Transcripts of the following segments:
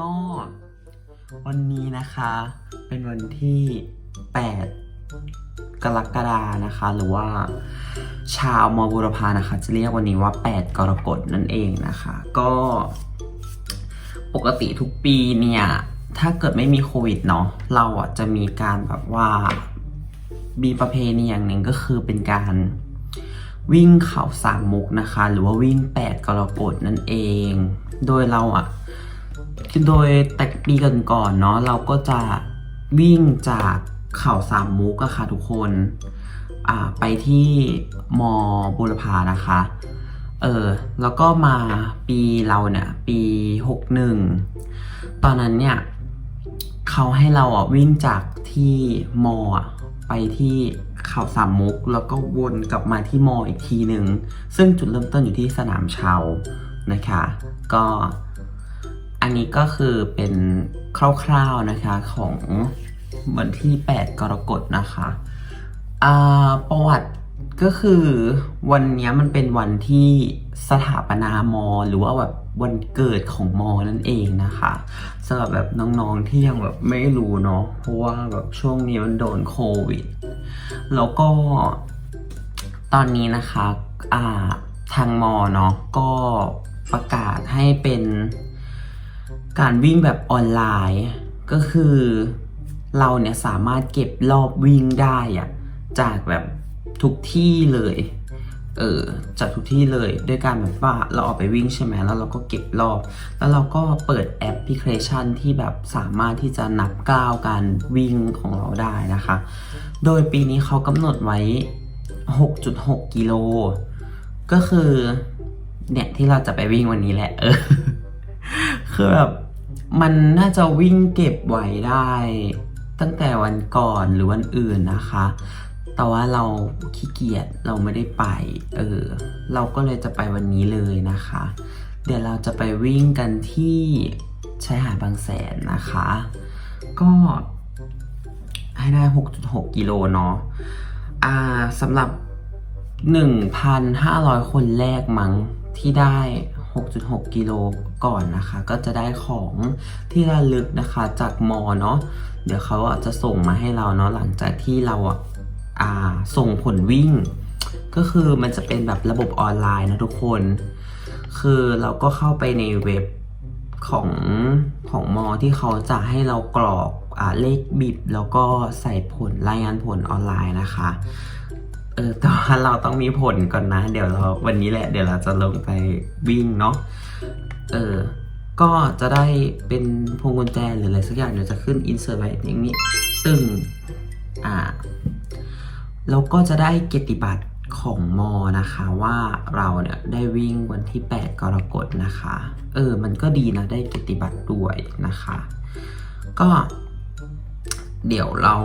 ก็ วันนี้นะคะ เป็นวันที่ 8 กรกฎานะคะ หรือว่า ชาวมอบุรพานะคะ จะเรียกวันนี้ว่า 8 กรกฎนั่นเองนะคะ ก็ ปกติทุกปีเนี่ย ถ้าเกิดไม่มีโควิดเนาะเราอะจะมีการแบบว่ามีประเพณีอย่างหนึ่งก็คือเป็นการวิ่งเขาสามมุกนะคะ หรือว่าวิ่งแปดกรกฎนั่นเอง โดยเราอะ โดยแต่ปีก่อนๆเนาะเราก็จะวิ่งจากเข่าสามมุกอะค่ะทุกคนไปที่มอบุรพานะคะ เออ แล้วก็มาปีเราเนี่ย ปีหกหนึ่งตอนนั้นเนี่ยเขาให้เราอะวิ่งจากที่มอไปที่เขาสามมุก แล้วก็วนกลับมาที่มออีกทีหนึ่งซึ่งจุดเริ่มต้นอยู่ที่สนามเชานะคะ ก็ อันนี้ก็คือเป็นคร่าวๆนะคะของวันที่ 8 กรกฎนะคะอ่าประวัติก็คือวันนี้มันเป็นวันที่สถาปนามอ หรือว่าแบบวันเกิดของมอนั่นเองนะคะสำหรับแบบน้องๆที่ยังแบบไม่รู้เนาะเพราะว่าแบบช่วงนี้มันโดนโควิด แล้วก็ตอนนี้นะคะอ่าทางมอเนาะก็ประกาศให้เป็น การวิ่งแบบออนไลน์ ก็คือเราเนี่ยสามารถเก็บรอบวิ่งได้อะจากแบบทุกที่เลย เออจากทุกที่เลยด้วยการแบบว่าเราออกไปวิ่งใช่ไหมแล้วเราก็เก็บรอบ แล้วเราก็เปิดแอปพลิเคชันที่แบบสามารถที่จะนับก้าวการวิ่งของเราได้นะคะ โดยปีนี้เขากำหนดไว้ 6.6 กิโล ก็คือเนี่ยที่เราจะไปวิ่งวันนี้แหละ เออ คือแบบมันน่าจะวิ่งเก็บไว้ได้ ตั้งแต่วันก่อนหรือวันอื่นนะคะ แต่ว่าเราขี้เกียจเราไม่ได้ไป เออ เราก็เลยจะไปวันนี้เลยนะคะ เดี๋ยวเราจะไปวิ่งกันที่ชายหาดบางแสนนะคะ ก็ให้ได้ 6.6 กิโลเนาะ อ่าสำหรับ 1,500 คนแรกมั้งที่ได้ 6.6 กิโลก่อนนะคะ ก็จะได้ของที่ระลึกนะคะจากมอเนาะเดี๋ยวเขาอะจะส่งมาให้เราเนาะหลังจากที่เราอ่าส่งผลวิ่ง ก็คือมันจะเป็นแบบระบบออนไลน์นะทุกคน คือเราก็เข้าไปในเว็บของของมอที่เขาจะให้เรากรอกอเลขบิบแล้วก็ใส่ผลรายงานผลออนไลน์นะคะ เออแต่ว่าเราต้องมีผลก่อนนะ เดี๋ยวเราวันนี้แหละ เดี๋ยวเราจะลงไปวิ่งเนาะ เออ ก็จะได้เป็นพวงกุญแจหรืออะไรสักอย่างเดี๋ยวจะขึ้นอินเสิร์ตไว้อย่างนี้ ตึงอ่า แล้วก็จะได้เกียรติบัตรของมอนะคะว่าเราเนี่ยได้วิ่งวันที่ 8 กรกฎนะคะ เออ มันก็ดีนะได้เกียรติบัตรด้วยนะคะ ก็เดี๋ยวเรา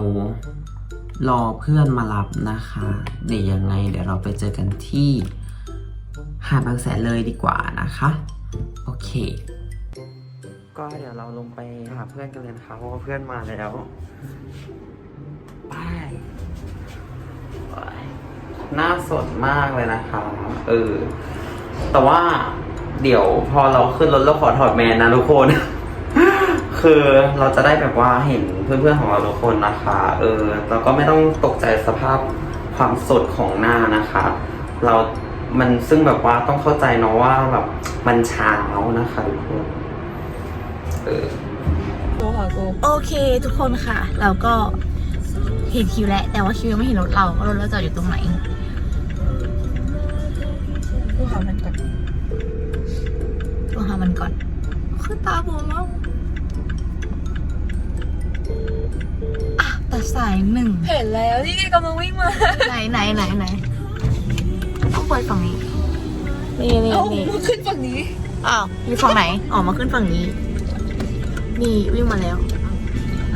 รอเพื่อนมารับนะคะเดี๋ยวยังไง เดี๋ยวเราไปเจอกันที่หาดบางแสนเลยดีกว่านะคะ โอเค ก็เดี๋ยวเราลงไปหาเพื่อนกันเลยนะคะเพราะว่าเพื่อนมาแล้วไปน่าสนมากเลยนะคะ เออ แต่ว่าเดี๋ยวพอเราขึ้นรถเราขอถอดแมสนะทุกคน คือเราจะได้แบบว่าเห็นเพื่อนๆของเราทุกคนนะคะ เออเราก็ไม่ต้องตกใจสภาพความสดของหน้านะคะ เรา มันซึ่งแบบว่าต้องเข้าใจเนาะว่าแบบมันเช้านะคะทุกคน เออโอเคทุกคนค่ะ เราก็เห็นคิวแล้วแต่ว่าคิวยังไม่เห็นรถเราว่ารถเราจอดอยู่ตรงไหนดูหามันก่อนดูหามันก่อน คือตาบวมแล้ว แต่สายหนึ่งเห็นแล้วที่กำลังวิ่งมา ไหนไหนไหนไหนต้องเปิดฝั่งนี้ นี่นี่เอ้านี่มาขึ้นฝั่งนี้อ้าวมีฝั่งไหนออกมาขึ้นฝั่งนี้ นี่วิ่งมาแล้ว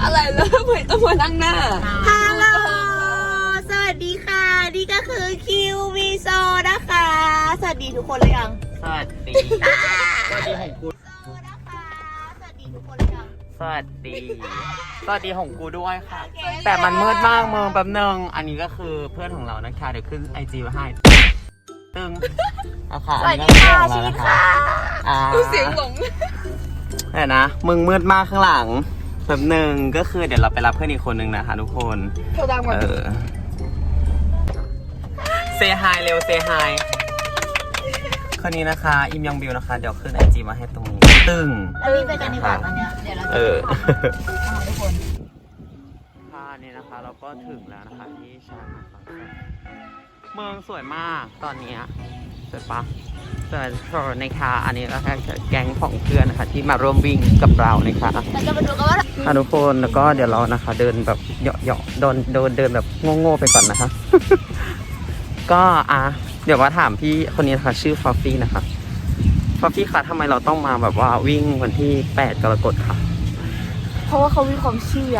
อะไรแล้วทำไมต้องมานั่งหน้า ฮัลโหล สวัสดีค่ะ นี่ก็คือคิววีโซนะคะ สวัสดีทุกคนเลยยัง สวัสดี สวัสดีของกูโซนะคะ สวัสดีทุกคนเลยยังส วัสดี สวัสดีของกูด้วยค่ะโอเคแต่มันมืดมากเมืองแป๊บนึง อันนี้ก็คือเพื่อนของเรานะคะเดี๋ยวขึ้นไอจีมาให้ ตึงเอาค่ะสอัวันสนี้ดีก็ค่ะเพื่อนของเราชีนะคะค่ะอ่าเสียงหลงเดี๋ยวนะ มึงมืดมากข้างหลังแบบหนึ่งก็คือเดี๋ยวเราไปรับเพื่อนอีกคนนึงนะคะทุกคนโทรตามก่อนเออเซฮายเร็วเซฮายคนนี้นะคะ อิมยองบิวนะคะ เดี๋ยวขึ้นไอจีมาให้ตรงนี้ ตึ้งอันนี้ไปกันดีกว่าตอนเนี้ย เดี๋ยวเราจะเออเอาทุกคนค่ะนี่นะคะ เราก็ถึงแล้วนะคะ ที่ชายหาดบางแสนเมืองสวยมากตอนเนี้ยสวยปะสวยโชว์นะคะอันนี้ก็แค่แก๊งของเพื่อนนะคะ ที่มาร่วมวิ่งกับเรานะคะ เราจะมาดูกันว่าค่ะทุกคนแล้วก็เดี๋ยวเรานะคะ เดินแบบเหยาะๆเดินเดินเดินแบบโง่ๆไปก่อนนะคะ ก็อะเดี๋ยวมาถามพี่คนนี้นะคะชื่อฟอฟฟี่นะคะฟอฟฟี่คะทำไมเราต้องมาแบบว่าวิ่งวันที่ 8 กรกฎค่ะ เพราะว่าเขามีความเชื่อ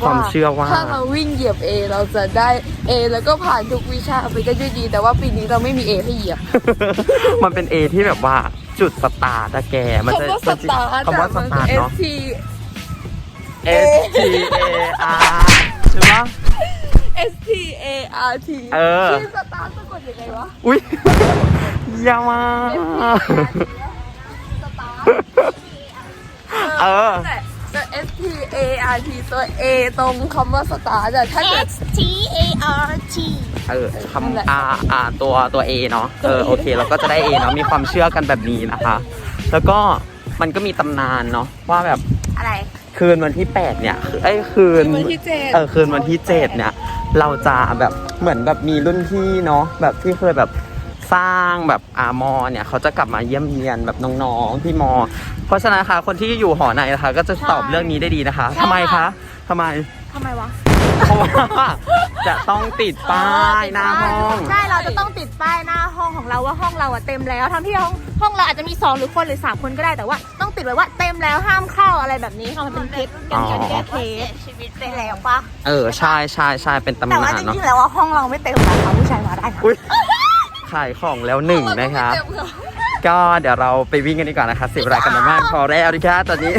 ความเชื่อว่าถ้าเราวิ่งเหยียบ A เราจะได้ A แล้วก็ผ่านทุกวิชาไปได้ด้วยดี แต่ว่าปีนี้เราไม่มี A ให้เหยียบ มันเป็น A ที่แบบว่าจุดสตาร์ทอะแกมันจะคำว่าสตาร์ทคำว่าสตาร์ทเอเนาะที S T A R ใช่ปะ S T A R T เออชื่อสตาร์ทสะกดยังไงวะ อุ้ยอยามาเออแต่แต่ S T A R T ตัว A ตรงคำว่าสตาร์ทอะถ้าเกิด S T A R T เออนั่นแหละคำ R R ตัวตัว A เนาะเออโอเคเราก็จะได้ A เนาะมีความเชื่อกันแบบนี้นะคะ แล้วก็มันก็มีตำนานเนาะว่าแบบอะไรคืนวันที่ 8 เนี่ยคือไอ้ยคืนวันที่เจ็ดเออคืนวันที่ 7 เนี่ย เราจะแบบเหมือนแบบมีรุ่นพี่เนาะแบบที่เคยแบบ สร้างแบบอามอเนี่ยเขาจะกลับมาเยี่ยมเยียนแบบน้องๆที่มอ เพราะฉะนั้นนะคะคนที่อยู่หอในนะคะ ก็จะตอบเรื่องนี้ได้ดีนะคะทำไมคะทำไมทำไมวะเพราะว่าจะต้องติดป้ายหน้าห้อง ใช่เราจะต้องติดป้ายหน้าห้องของเราว่าห้องเราอะเต็มแล้วทั้งที่ห้องห้องเราอาจจะมีสองหรือคนหรือสามคนก็ได้แต่ว่า ต้องติดไว้ว่าเต็มแล้วห้ามเข้าอะไรแบบนี้ค่ะมันเป็นเคสเป็นการแก้เคสชีวิตไปแล้วปะเออใช่ใช่ใช่เป็นตำแต่ว่านานจเนาะริงๆแล้วว่าห้องเราไม่เต็มนะคะผู้ชายมาได้นะ อุ้ยขายของแล้วหนึ่งนะคะก็เดี๋ยวเราไปวิ่งกันดีกว่านะคะเสิบรายกันมามากพอแล้วดิค่ะตอนนี้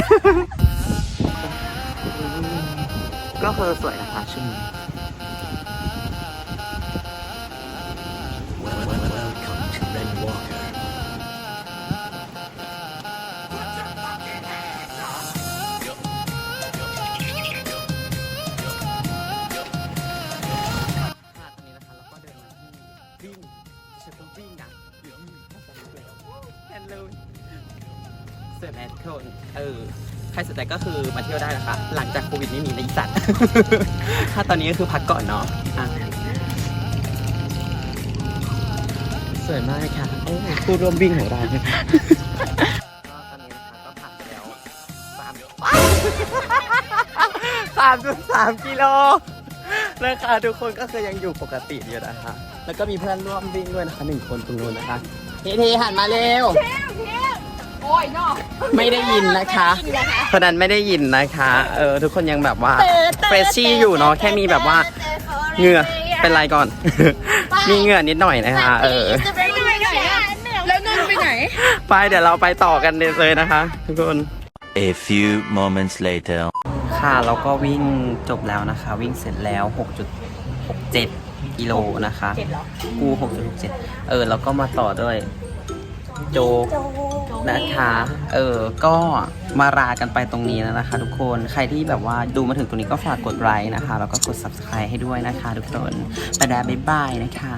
ก็คือสวยนะคะชุดนี้ เออใครสนใจก็คือมาเที่ยวได้นะคะ หลังจากโควิดไม่มีในะอีสัตว์ถ้าตอนนี้ก็คือพักก่อนเนาะอะสวยมากค่ะโอ้ยผู้ร่วมวิ่งของเราเนี่ยก็ตอนนี้นะคะก็ผ่านไปแล้วสามสามจุดสามกิโลนะคะทุกคนก็คือยังอยู่ปกติอยู่นะคะ แล้วก็มีเพื่อนร่วมวิ่งด้วยนะคะหนึ่งคนตรงนู้นนะคะเทเทหันมาเร็ว โอ้ยนอกไม่ได้ยินนะคะคนนั้นไม่ได้ยินนะคะ เออทุกคนยังแบบว่าเฟรชชี่อยู่เนาะแค่มีแบบว่าเหงื่อเป็นไรก่อน มีเหงื่อนิดหน่อยนะคะ เออจะไปไหนอะแล้วนนท์ไปไหน ไปเดี๋ยวเราไปต่อกันเลยนะคะ ทุกคน A few moments later. ค่ะเราก็วิ่งจบแล้วนะคะ วิ่งเสร็จแล้ว 6.67กิโลนะคะเจ็ดเหรอกู 6.67 เออ แล้วก็มาต่อด้วย โจก นะคะ เออ ก็มารากันไปตรงนี้แล้วนะคะ ทุกคน ใครที่แบบว่าดูมาถึงตรงนี้ก็ฝากกดไลค์นะคะ แล้วก็กด subscribe ให้ด้วยนะคะ ทุกคนไปแล้วบ๊ายบายนะคะ